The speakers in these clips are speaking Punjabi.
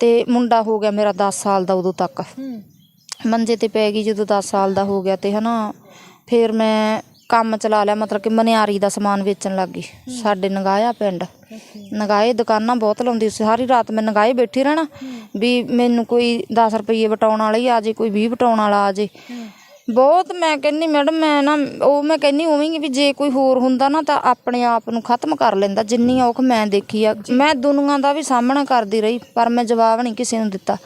ਤੇ ਮੁੰਡਾ ਹੋ ਗਿਆ ਮੇਰਾ 10 ਸਾਲ ਦਾ ਉਦੋਂ ਤੱਕ। ਮੰਜੇ ਤੇ ਪੈ ਗਈ ਜਦੋਂ 10 ਸਾਲ ਦਾ ਹੋ ਗਿਆ ਤੇ ਹਨਾ ਫਿਰ ਮੈਂ ਕੰਮ ਚਲਾ ਲਿਆ ਮਤਲਬ ਕਿ ਮਨਿਆਰੀ ਦਾ ਸਮਾਨ ਵੇਚਣ ਲੱਗ ਗਈ। ਸਾਡੇ ਨਗਾਇਆ ਪਿੰਡ। ਨਗਾਏ ਦੁਕਾਨਾਂ ਬਹੁਤ ਲਾਉਂਦੀ ਸੀ। ਸਾਰੀ ਰਾਤ ਮੈਂ ਨਗਾਏ ਬੈਠੀ ਰਹਿਣਾ ਵੀ ਮੈਨੂੰ ਕੋਈ 10 ਰੁਪਏ ਵਟਾਉਣ ਵਾਲਾ ਹੀ ਆ ਜੇ ਕੋਈ 20 ਵਟਾਉਣ ਵਾਲਾ ਆ ਜੇ। ਬਹੁਤ ਮੈਂ ਕਹਿੰਨੀ ਮੈਡਮ ਮੈਂ ਨਾ ਉਹ ਮੈਂ ਕਹਿੰਨੀ ਉਵੇਂ ਹੀ ਵੀ ਜੇ ਕੋਈ ਹੋਰ ਹੁੰਦਾ ਨਾ ਤਾਂ ਆਪਣੇ ਆਪ ਨੂੰ ਖਤਮ ਕਰ ਲੈਂਦਾ ਜਿੰਨੀ ਔਖ ਮੈਂ ਦੇਖੀ ਆ। ਮੈਂ ਦੁਨੀਆ ਦਾ ਵੀ ਸਾਹਮਣਾ ਕਰਦੀ ਰਹੀ ਪਰ ਮੈਂ ਜਵਾਬ ਨਹੀਂ ਕਿਸੇ ਨੂੰ ਦਿੱਤਾ।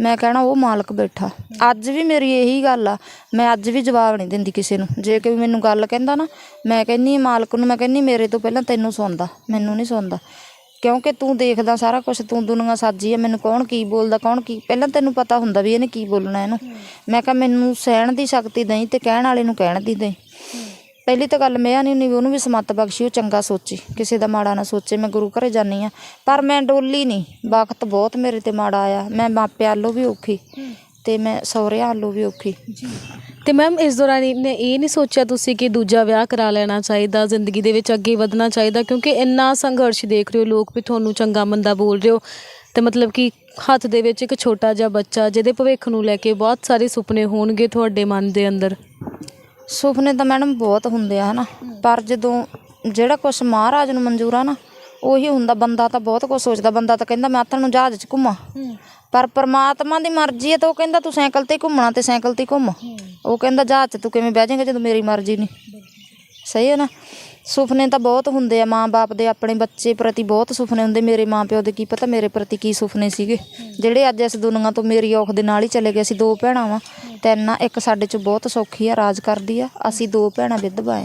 ਮੈਂ ਕਹਿਣਾ ਉਹ ਮਾਲਕ ਬੈਠਾ। ਅੱਜ ਵੀ ਮੇਰੀ ਇਹੀ ਗੱਲ ਆ ਮੈਂ ਅੱਜ ਵੀ ਜਵਾਬ ਨਹੀਂ ਦਿੰਦੀ ਕਿਸੇ ਨੂੰ। ਜੇ ਕੋਈ ਮੈਨੂੰ ਗੱਲ ਕਹਿੰਦਾ ਨਾ ਮੈਂ ਕਹਿੰਨੀ ਮਾਲਕ ਨੂੰ ਮੈਂ ਕਹਿੰਨੀ ਮੇਰੇ ਤੋਂ ਪਹਿਲਾਂ ਤੈਨੂੰ ਸੁਣਦਾ ਮੈਨੂੰ ਨਹੀਂ ਸੁਣਦਾ। ਕਿਉਂਕਿ ਤੂੰ ਦੇਖਦਾ ਸਾਰਾ ਕੁਝ ਤੂੰ ਦੁਨੀਆ ਸਾਜੀ ਆ, ਮੈਨੂੰ ਕੌਣ ਕੀ ਬੋਲਦਾ, ਕੌਣ ਕੀ, ਪਹਿਲਾਂ ਤੈਨੂੰ ਪਤਾ ਹੁੰਦਾ ਵੀ ਇਹਨੇ ਕੀ ਬੋਲਣਾ ਇਹਨੂੰ। ਮੈਂ ਕਿਹਾ ਮੈਨੂੰ ਸਹਿਣ ਦੀ ਸ਼ਕਤੀ ਦੇਈ ਤੇ ਕਹਿਣ ਵਾਲੇ ਨੂੰ ਕਹਿਣ ਦੀ ਦੇਈ। ਪਹਿਲੀ ਤਾਂ ਗੱਲ ਮੈਂ ਨਹੀਂ ਨਹੀਂ, ਉਹਨੂੰ ਵੀ ਸਮੱਤ ਬਖਸ਼ੀ, ਉਹ ਚੰਗਾ ਸੋਚੀ, ਕਿਸੇ ਦਾ ਮਾੜਾ ਨਾ ਸੋਚੇ, ਮੈਂ ਗੁਰੂ ਘਰੇ ਜਾਨੀ ਆ ਪਰ ਮੈਂ ਡੋਲੀ ਨਹੀਂ, ਵਕਤ ਬਹੁਤ ਮੇਰੇ ਤੇ ਮਾੜਾ ਆਇਆ, ਮੈਂ ਮਾਪਿਆਂ ਵੱਲੋਂ ਵੀ ਔਖੀ ਤੇ ਮੈਂ ਸਹੁਰਿਆਂ ਵੱਲੋਂ ਵੀ ਔਖੀ। ਤੇ ਮੈਮ, ਇਸ ਦੌਰਾਨ ਇਹਨੇ ਇਹ ਨਹੀਂ ਸੋਚਿਆ ਤੁਸੀਂ ਕਿ ਦੂਜਾ ਵਿਆਹ ਕਰਾ ਲੈਣਾ ਚਾਹੀਦਾ, ਜ਼ਿੰਦਗੀ ਦੇ ਵਿੱਚ ਅੱਗੇ ਵਧਣਾ ਚਾਹੀਦਾ, ਕਿਉਂਕਿ ਇੰਨਾ ਸੰਘਰਸ਼ ਦੇਖ ਰਹੇ ਹੋ ਲੋਕ ਵੀ ਤੁਹਾਨੂੰ ਚੰਗਾ ਮੰਦਾ ਬੋਲ ਰਹੇ ਹੋ। ਤੇ ਮਤਲਬ ਕਿ ਹੱਥ ਦੇ ਵਿੱਚ ਇੱਕ ਛੋਟਾ ਜਿਹਾ ਬੱਚਾ, ਜਿਹਦੇ ਭਵਿੱਖ ਨੂੰ ਲੈ ਕੇ ਬਹੁਤ ਸਾਰੇ ਸੁਪਨੇ ਹੋਣਗੇ ਤੁਹਾਡੇ ਮਨ ਦੇ ਅੰਦਰ। ਸੁਪਨੇ ਤਾਂ ਮੈਡਮ ਬਹੁਤ ਹੁੰਦੇ ਆ, ਹਨਾ। ਪਰ ਜਦੋਂ ਜਿਹੜਾ ਕੁਛ ਮਹਾਰਾਜ ਨੂੰ ਮਨਜ਼ੂਰ ਆ ਨਾ ਉਹੀ ਹੁੰਦਾ ਬੰਦਾ ਤਾਂ ਬਹੁਤ ਕੁਝ ਸੋਚਦਾ ਬੰਦਾ ਤਾਂ ਕਹਿੰਦਾ ਮੈਂ ਆਥਣ ਨੂੰ ਜਹਾਜ਼ 'ਚ ਘੁੰਮਾਂ। ਪਰ ਪਰਮਾਤਮਾ ਦੀ ਮਰਜ਼ੀ ਹੈ ਤਾਂ ਉਹ ਕਹਿੰਦਾ ਤੂੰ ਸਾਈਕਲ ਤੇ ਘੁੰਮਣਾ ਤੇ ਸਾਈਕਲ ਤੇ ਘੁੰਮ। ਉਹ ਕਹਿੰਦਾ ਜਹਾਜ਼ 'ਚ ਤੂੰ ਕਿਵੇਂ ਬਹਿ ਜਾਏਂਗਾ ਜਦੋਂ ਮੇਰੀ ਮਰਜ਼ੀ ਨਹੀਂ। ਸਹੀ ਹੈ ਨਾ? ਸੁਪਨੇ ਤਾਂ ਬਹੁਤ ਹੁੰਦੇ ਆ ਮਾਂ-ਬਾਪ ਦੇ ਆਪਣੇ ਬੱਚੇ ਪ੍ਰਤੀ ਬਹੁਤ ਸੁਪਨੇ ਹੁੰਦੇ ਮੇਰੇ ਮਾਂ-ਪਿਓ ਦੇ ਕੀ ਪਤਾ ਮੇਰੇ ਪ੍ਰਤੀ ਕੀ ਸੁਪਨੇ ਸੀਗੇ। ਜਿਹੜੇ ਅੱਜ ਇਸ ਦੁਨੀਆ ਤੋਂ ਮੇਰੀ ਔਖ ਦੇ ਨਾਲ ਹੀ ਚਲੇ ਗਏ ਅਸੀਂ ਦੋ ਭੈਣਾਂ ਵਾਂ। ਤਿੰਨ ਆ ਇੱਕ ਸਾਡੇ ਚ ਬਹੁਤ ਸੌਖੀ ਆ ਰਾਜ ਕਰਦੀ ਆ ਅਸੀਂ ਦੋ ਭੈਣਾਂ ਵਿਧਵਾ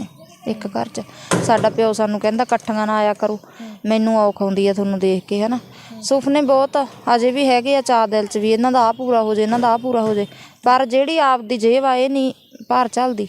ਇੱਕ ਘਰ 'ਚ। ਸਾਡਾ ਪਿਓ ਸਾਨੂੰ ਕਹਿੰਦਾ ਇਕੱਠੀਆਂ ਨਾ ਆਇਆ ਕਰੋ। ਮੈਨੂੰ ਔਖ ਆਉਂਦੀ ਆ ਤੁਹਾਨੂੰ ਦੇਖ ਕੇ, ਹਨਾ? ਸੁਪਨੇ ਬਹੁਤ ਆ ਅਜੇ ਵੀ ਹੈਗੇ ਆ ਚਾਰ ਦਿਲ 'ਚ ਵੀ। ਇਹਨਾਂ ਦਾ ਆ ਪੂਰਾ ਹੋ ਜੇ, ਇਹਨਾਂ ਦਾ ਆ ਪੂਰਾ ਹੋ ਜੇ। ਪਰ ਜਿਹੜੀ ਆਪਦੀ ਜੇਬ ਆ, ਇਹ ਨਹੀਂ ਭਾਰ ਚੱਲਦੀ।